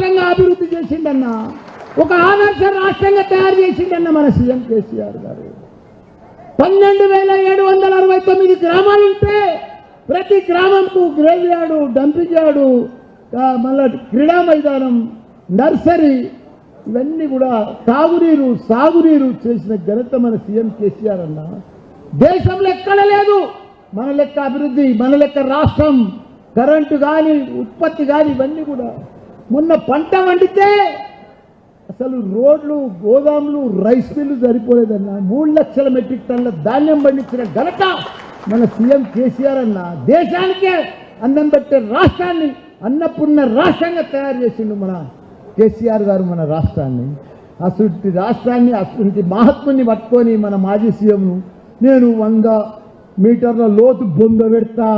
రాష్ట్రంగా అభివృద్ధి చేసిండన్న ఒక ఆదర్శ రాష్ట్రంగా తయారు చేసిండన్న మన సీఎం కేసీఆర్ గారు. పన్నెండు వేల ఏడు వందల అరవై తొమ్మిది గ్రామాలు ఉంటే ప్రతి గ్రామంకు గ్రేవ్ యార్డు డంపింగ్ యార్డు మళ్ళా క్రీడా మైదానం నర్సరీ ఇవన్నీ కూడా తాగునీరు సాగునీరు చేసిన ఘనత మన సీఎం కేసీఆర్ అన్న. దేశంలో ఎక్కడ లేదు. మన లెక్క అభివృద్ధి మన లెక్క రాష్ట్రం కరెంటు కానీ ఉత్పత్తి కానీ ఇవన్నీ కూడా మొన్న పంట వండితే అసలు రోడ్లు గోదాములు రైస్ మిల్లు సరిపోలేదన్న. మూడు లక్షల మెట్రిక్ టన్నుల ధాన్యం పండించిన ఘనత మన సీఎం కేసీఆర్ అన్న. దేశానికే అన్నం పెట్టే రాష్ట్రాన్ని అన్నపూర్ణ రాష్ట్రంగా తయారు చేసిండు మన కేసీఆర్ గారు మన రాష్ట్రాన్ని. అసలు రాష్ట్రాన్ని అసలు మహాత్ముని పట్టుకొని మన మాజీ సీఎంను నేను వంద మీటర్ల లోతు బొంద పెడతా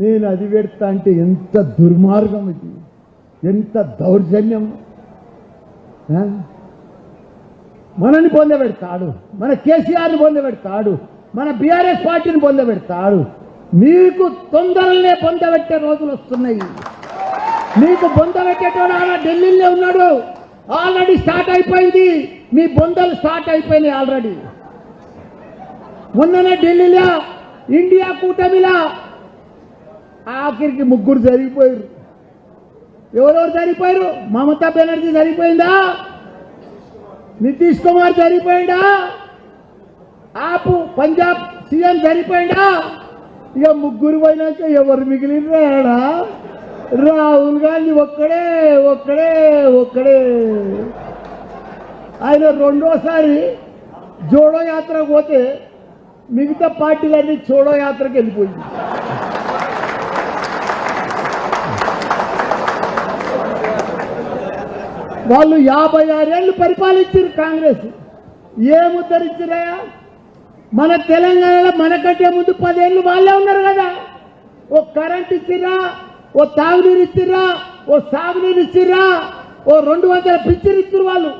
నేను అది పెడతా అంటే ఎంత దుర్మార్గం ఇది. ఎంత దౌర్జన్యం? మనని పొందబెడతాడు మన కేసీఆర్ని పొందబెడతాడు మన బీఆర్ఎస్ పార్టీని పొందబెడతాడు మీకు తొందరలనే పొందబెట్టే రోజులు వస్తున్నాయి. మీకు బొందబెట్టేటోడు ఆయన ఢిల్లీలో ఉన్నాడు. ఆల్రెడీ స్టార్ట్ అయిపోయింది. మీ బొందలు స్టార్ట్ అయిపోయినాయి ఆల్రెడీ. మొన్ననే ఢిల్లీలో ఇండియా కూటమిలా ఆఖరికి ముగ్గురు జరిగిపోయారు. ఎవరెవరు చనిపోయారు? మమతా బెనర్జీ చనిపోయిందా? నితీష్ కుమార్ చనిపోయిందా? ఆపు పంజాబ్ సీఎం చనిపోయిందా? ఇక ముగ్గురు పోయినాక ఎవరు మిగిలినరా రాహుల్ గాంధీ ఒక్కడే ఒక్కడే ఒక్కడే. ఆయన రెండోసారి జోడో యాత్ర పోతే మిగతా పార్టీలన్నీ చోడో యాత్రకి వెళ్ళిపోయింది. వాళ్ళు యాభై ఆరేళ్ళు పరిపాలించారు కాంగ్రెస్. ఏం ఉద్ధరించినాయా? మన తెలంగాణలో మనకంటే ముందు పదేళ్ళు వాళ్ళే ఉన్నారు కదా. ఓ కరెంట్ ఇచ్చిరా ఓ తాగునీరు ఇచ్చిరా ఓ సాగునీరు ఇచ్చిరా ఓ రెండు వందల పిచ్చిరు ఇచ్చారు వాళ్ళు.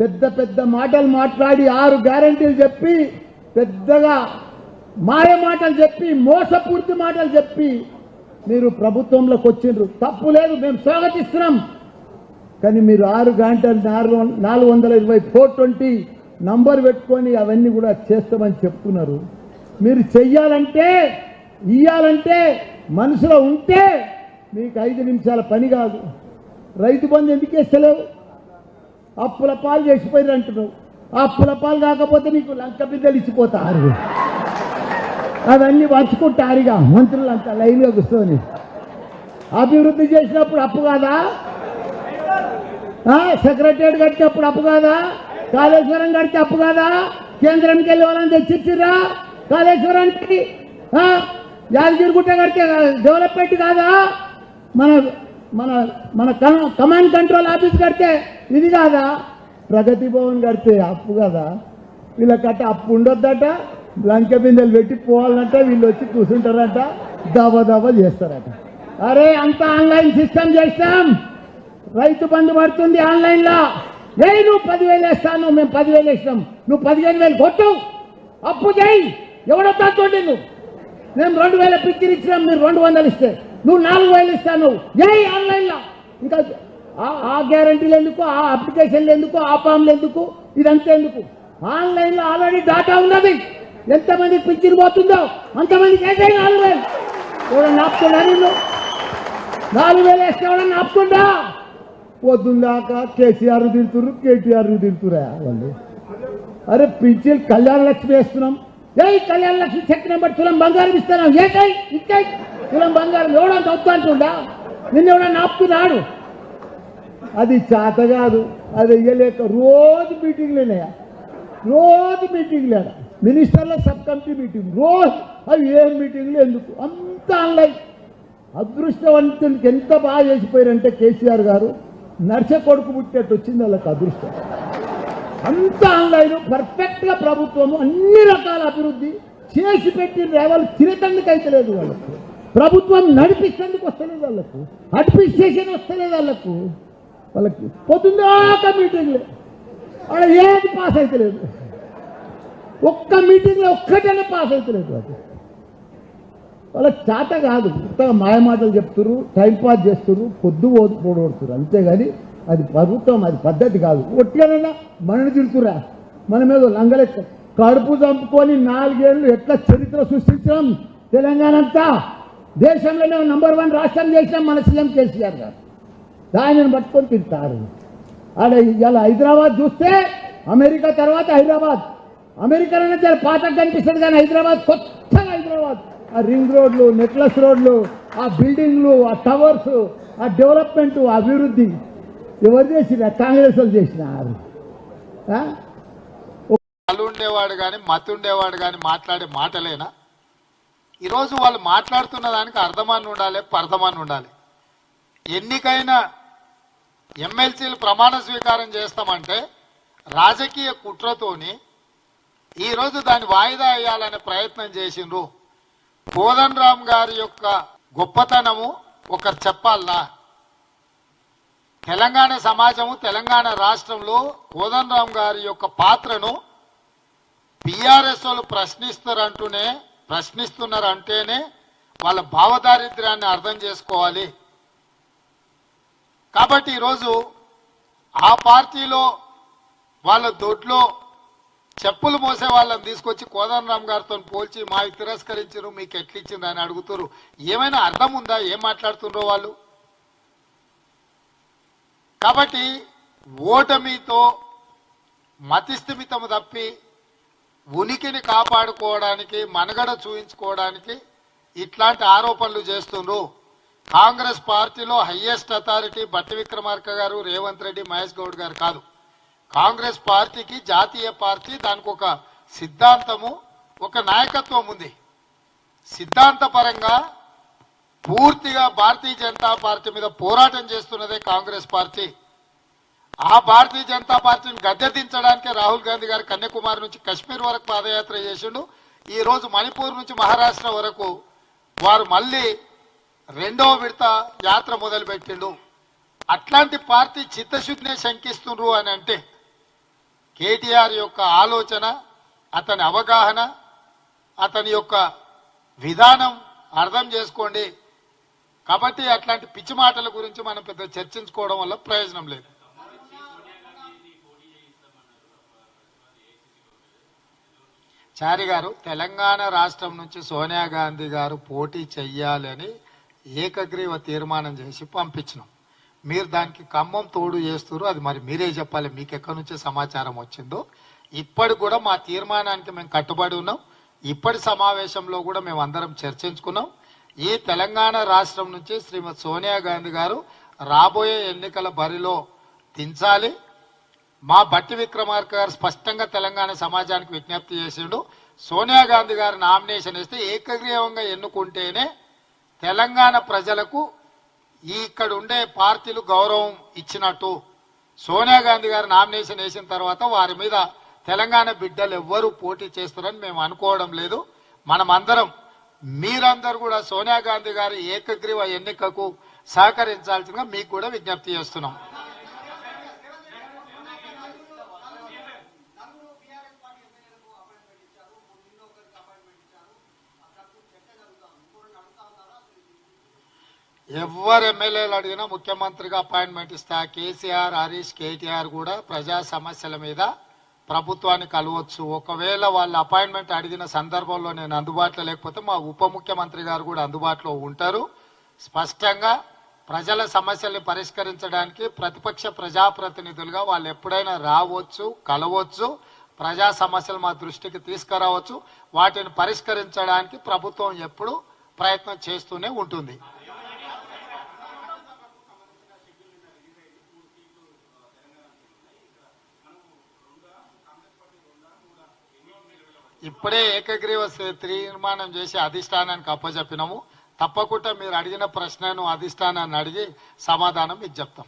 పెద్ద పెద్ద మాటలు మాట్లాడి ఆరు గ్యారంటీలు చెప్పి పెద్దగా మాయ మాటలు చెప్పి మోసపూర్తి మాటలు చెప్పి మీరు ప్రభుత్వంలోకి వచ్చిండ్రు. తప్పు లేదు మేము స్వాగతిస్తున్నాం. కానీ మీరు ఆరు గంటలు నాలుగు నాలుగు వందల ఇరవై ఫోర్ ట్వంటీ నంబర్ పెట్టుకొని అవన్నీ కూడా చేస్తామని చెప్తున్నారు. మీరు చెయ్యాలంటే ఇయ్యాలంటే మనసులో ఉంటే మీకు ఐదు నిమిషాల పని కాదు. రైతు బంధు ఎందుకు వేస్తలేవు? అప్పుల పాలు చేసిపోయారు అంటున్నావు. అప్పుల పాలు కాకపోతే నీకు లంక బిడ్డలు ఇచ్చిపోతారు. అవన్నీ పంచుకుంటారుగా మంత్రులంతా లైన్గా కూర్చొని. అభివృద్ధి చేసినప్పుడు అప్పు కాదా? సెక్రటరియట్ అప్పుడు అప్పు కాదా? కాళేశ్వరం కడితే అప్పు కాదా? కేంద్రానికి వెళ్ళి వాళ్ళని తెచ్చిచ్చిరా కాళేశ్వరానికి? ఆ? యాదగిరిగుట్ట కడితే డెవలప్మెంట్ కాదా? మన మన మన కమాండ్ కంట్రోల్ ఆఫీస్ కడితే ఇది కాదా? ప్రగతి భవన్ కడితే అప్పు కదా? వీళ్ళకట్ట అప్పు ఉండొద్దట లంక బిందెలు పెట్టి పోవాలంటే వీళ్ళు వచ్చి కూర్చుంటారంట దబ దబ చేస్తారట. అరే అంతా ఆన్లైన్ సిస్టమ్ చేస్తాం. రైతు బంధు పడుతుంది ఆన్లైన్లో నువ్వు పదివేలు వేస్తాను మేము పదివేలు వేసినాం. నువ్వు పదిహేను వేలు కొట్టు. అప్పు చేయి. ఎవడొద్దా చూడండి నువ్వు మేము రెండు వేల పిక్చర్ ఇచ్చినాం మీరు రెండు వందలు ఇస్తే. నువ్వు నాలుగు వేలు ఇస్తాను. ఏ ఆన్లైన్లో ఇంకా ఆ- గ్యారంటీలు ఎందుకు? ఆ అప్లికేషన్లు ఎందుకు? ఆ ఫామ్లు ఎందుకు? ఇదంతా ఎందుకు? ఆన్లైన్లో ఆల్రెడీ డాటా ఉన్నది. ఎంతమంది పిక్చర్ పోతుందో అంతమందికి అయితే నాలుగు వేలు. ఎవడన్నా ఆపుతున్నా నిన్ను? నాలుగు వేలు వేస్తే ఎవడన్నా ఆపుతుందా పొద్దున్నాక కేసీఆర్ తిడుతురు కేటీఆర్ తిడుతురా వాళ్ళు. అరే పింఛన్ కళ్యాణ లక్ష్మి వేస్తున్నాం. ఏ కళ్యాణ లక్ష్మి చెక్ నెంబర్ తులం బంగారం ఇస్తున్నాం. ఏకై ఇక్కై తులం బంగారం ఎవడో వద్దు అంటుండా? నిన్న ఎవడన్నా ఆపుతున్నాడు? అది చేత కాదు. అది వెయ్యలేక రోజు మీటింగ్లేనాయా రోజు మీటింగ్లే మినిస్టర్ల సబ్ కమిటీ మీటింగ్. రోజు అవి ఏం మీటింగ్లు ఎందుకు? అంత ఆన్లైన్ అదృష్టవంతునికి ఎంత బాగా చేసిపోయారంటే కేసీఆర్ గారు. నర్స కొడుకు పుట్టేట్టు వచ్చింది వాళ్ళకి అదృష్టం. అంత ఆన్లైన్ పర్ఫెక్ట్గా ప్రభుత్వము అన్ని రకాల అభివృద్ధి చేసి పెట్టిన రేవాళ్ళు తినటందుకు అయితే లేదు వాళ్ళకు. ప్రభుత్వం నడిపిస్తేందుకు వస్తలేదు వాళ్ళకు. అడ్మినిస్ట్రేషన్ వస్తలేదు వాళ్ళకు. వాళ్ళకి పొద్దుందాకా మీటింగ్లు వాళ్ళ ఏది పాస్ అయితే లేదు. ఒక్క మీటింగ్లో ఒక్కటైనా పాస్ అయితే లేదు అది వాళ్ళకి చేత కాదు. కొత్తగా మాయమాటలు చెప్తున్నారు టైం పాస్ చేస్తున్నారు పొద్దు పోడొడుతున్నారు అంతేగాని అది ప్రభుత్వం అది పద్ధతి కాదు. ఒట్టిగానైనా మనని తిడుతురా మన మీద లంగలెక్క. కడుపు చంపుకొని నాలుగేళ్ళు ఎట్లా చరిత్ర సృష్టించడం తెలంగాణ అంతా దేశంలోనే నంబర్ వన్ రాష్ట్రం చేసినాం మన సీఎం కేసీఆర్ గారు. దానిని పట్టుకొని తింటారు ఆడ ఇలా హైదరాబాద్ చూస్తే అమెరికా తర్వాత హైదరాబాద్. అమెరికాలోనే చాలా పాత కనిపిస్తుంది కానీ హైదరాబాద్ కొత్తగా హైదరాబాద్. ఆ రింగ్ రోడ్లు నెక్లెస్ రోడ్లు ఆ బిల్డింగ్లు ఆ టవర్స్ ఆ డెవలప్మెంట్ అభివృద్ధి ఎవరు చేసిన కాంగ్రెస్ వాళ్ళు చేసినారు ఉండేవాడు కానీ మతి ఉండేవాడు కానీ మాట్లాడే మాటలేనా? ఈరోజు వాళ్ళు మాట్లాడుతున్న దానికి అర్థమాన్ని ఉండాలి పర్థమాన్ని ఉండాలి. ఎన్నికైన ఎమ్మెల్సీలు ప్రమాణ స్వీకారం చేస్తామంటే రాజకీయ కుట్రతోని ఈరోజు దాన్ని వాయిదా వేయాలనే ప్రయత్నం చేసిండ్రు. కోదన్ రామ్ గారి యొక్క గొప్పతనము ఒకరు చెప్పాలనా తెలంగాణ సమాజము తెలంగాణ రాష్ట్రంలో కోదన్ రామ్ గారి యొక్క పాత్రను బీఆర్ఎస్ వాళ్ళు ప్రశ్నిస్తారంటూనే ప్రశ్నిస్తున్నారు అంటేనే వాళ్ళ భావదారిద్ర్యాన్ని అర్థం చేసుకోవాలి. కాబట్టి ఈరోజు ఆ పార్టీలో వాళ్ళ దొడ్లో చెప్పులు మోసే వాళ్ళని తీసుకొచ్చి కోదండరామ్ గారితో పోల్చి మావి తిరస్కరించారు మీకు ఎట్లిచ్చింది అని అడుగుతారు ఏమైనా అర్థం ఉందా? ఏం మాట్లాడుతుండ్రో వాళ్ళు? కాబట్టి ఓటమితో మతిస్థిమితము తప్పి ఉనికిని కాపాడుకోవడానికి మనగడ చూయించుకోవడానికి ఇట్లాంటి ఆరోపణలు చేస్తుండ్రు. కాంగ్రెస్ పార్టీలో హయ్యెస్ట్ అథారిటీ బట్టి విక్రమార్క గారు రేవంత్ రెడ్డి మహేష్ గౌడ్ గారు కాదు. కాంగ్రెస్ పార్టీకి జాతీయ పార్టీ దానికి ఒక సిద్ధాంతము ఒక నాయకత్వం ఉంది. సిద్ధాంతపరంగా పూర్తిగా భారతీయ జనతా పార్టీ మీద పోరాటం చేస్తున్నదే కాంగ్రెస్ పార్టీ. ఆ భారతీయ జనతా పార్టీని గద్దెదించడానికే రాహుల్ గాంధీ గారు కన్యాకుమారి నుంచి కశ్మీర్ వరకు పాదయాత్ర చేసిండు. ఈ రోజు మణిపూర్ నుంచి మహారాష్ట్ర వరకు వారు మళ్ళీ రెండవ విడత యాత్ర మొదలుపెట్టిండు. అట్లాంటి పార్టీ చిత్తశుద్ధినే శంకిస్తుండ్రు అని అంటే కేటీఆర్ యొక్క ఆలోచన అతని అవగాహన అతని యొక్క విధానం అర్థం చేసుకోండి. కాబట్టి అట్లాంటి పిచ్చి మాటల గురించి మనం పెద్ద చర్చించుకోవడం వల్ల ప్రయోజనం లేదు. చారి గారు తెలంగాణ రాష్ట్రం నుంచి సోనియా గాంధీ గారు పోటీ చెయ్యాలని ఏకగ్రీవ తీర్మానం చేసి పంపించినాం. మీరు దానికి ఖమ్మం తోడు చేస్తారు అది మరి మీరే చెప్పాలి మీకు ఎక్కడి నుంచే సమాచారం వచ్చిందో. ఇప్పటి కూడా మా తీర్మానానికి మేము కట్టుబడి ఉన్నాం. ఇప్పటి సమావేశంలో కూడా మేము అందరం చర్చించుకున్నాం. ఈ తెలంగాణ రాష్ట్రం నుంచి శ్రీమతి సోనియా గాంధీ గారు రాబోయే ఎన్నికల బరిలో దించాలి. మా బట్టి విక్రమార్క గారు స్పష్టంగా తెలంగాణ సమాజానికి విజ్ఞప్తి చేసిండు. సోనియా గాంధీ గారు నామినేషన్ ఇస్తే ఏకగ్రీవంగా ఎన్నుకుంటేనే తెలంగాణ ప్రజలకు ఈ ఇక్కడ ఉండే పార్టీలు గౌరవం ఇచ్చినట్టు సోనియా గాంధీ గారు నామినేషన్ వేసిన తర్వాత వారి మీద తెలంగాణ బిడ్డలు ఎవ్వరూ పోటీ చేస్తారని మేము అనుకోవడం లేదు. మనమందరం మీరందరూ కూడా సోనియా గాంధీ గారి ఏకగ్రీవ ఎన్నికకు సహకరించాల్సిందిగా మీకు కూడా విజ్ఞప్తి చేస్తున్నాం. ఎవరు ఎమ్మెల్యేలు అడిగినా ముఖ్యమంత్రిగా అపాయింట్మెంట్ ఇస్తా. కేసీఆర్ హరీష్ కేటీఆర్ కూడా ప్రజా సమస్యల మీద ప్రభుత్వాన్ని కలవచ్చు. ఒకవేళ వాళ్ళు అపాయింట్మెంట్ అడిగిన సందర్భంలో నేను అందుబాటులో లేకపోతే మా ఉప ముఖ్యమంత్రి గారు కూడా అందుబాటులో ఉంటారు. స్పష్టంగా ప్రజల సమస్యల్ని పరిష్కరించడానికి ప్రతిపక్ష ప్రజాప్రతినిధులుగా వాళ్ళు ఎప్పుడైనా రావచ్చు కలవచ్చు ప్రజా సమస్యలు మా దృష్టికి తీసుకురావచ్చు. వాటిని పరిష్కరించడానికి ప్రభుత్వం ఎప్పుడు ప్రయత్నం చేస్తూనే ఉంటుంది. ఇప్పుడే ఏకగ్రీవ స- చేసి అధిష్టానానికి అప్పచెప్పినాము తప్పకుండా మీరు అడిగిన ప్రశ్నను అధిష్టానాన్ని అడిగి సమాధానం మీకు చెప్తాం.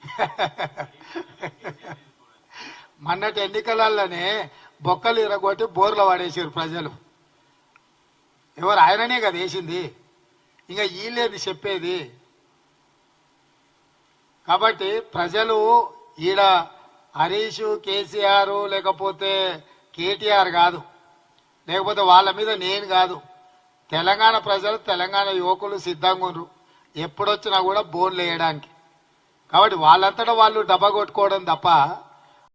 మొన్నటి ఎన్నికలలోనే బొక్కలు ఇరగొట్టి బోర్లు పడేసారు ప్రజలు. ఎవరు ఆయననే కదా వేసింది. ఇంకా వీళ్ళేది చెప్పేది. కాబట్టి ప్రజలు ఈడ హరీష్ కేసీఆర్ లేకపోతే కేటీఆర్ కాదు. లేకపోతే వాళ్ళ మీద నేను కాదు. తెలంగాణ ప్రజలు తెలంగాణ యువకులు సిద్ధంగా ఉన్నారు ఎప్పుడొచ్చినా కూడా బోన్లు వేయడానికి. కాబట్టి వాళ్ళంతటా వాళ్ళు డబ్బా కొట్టుకోవడం తప్ప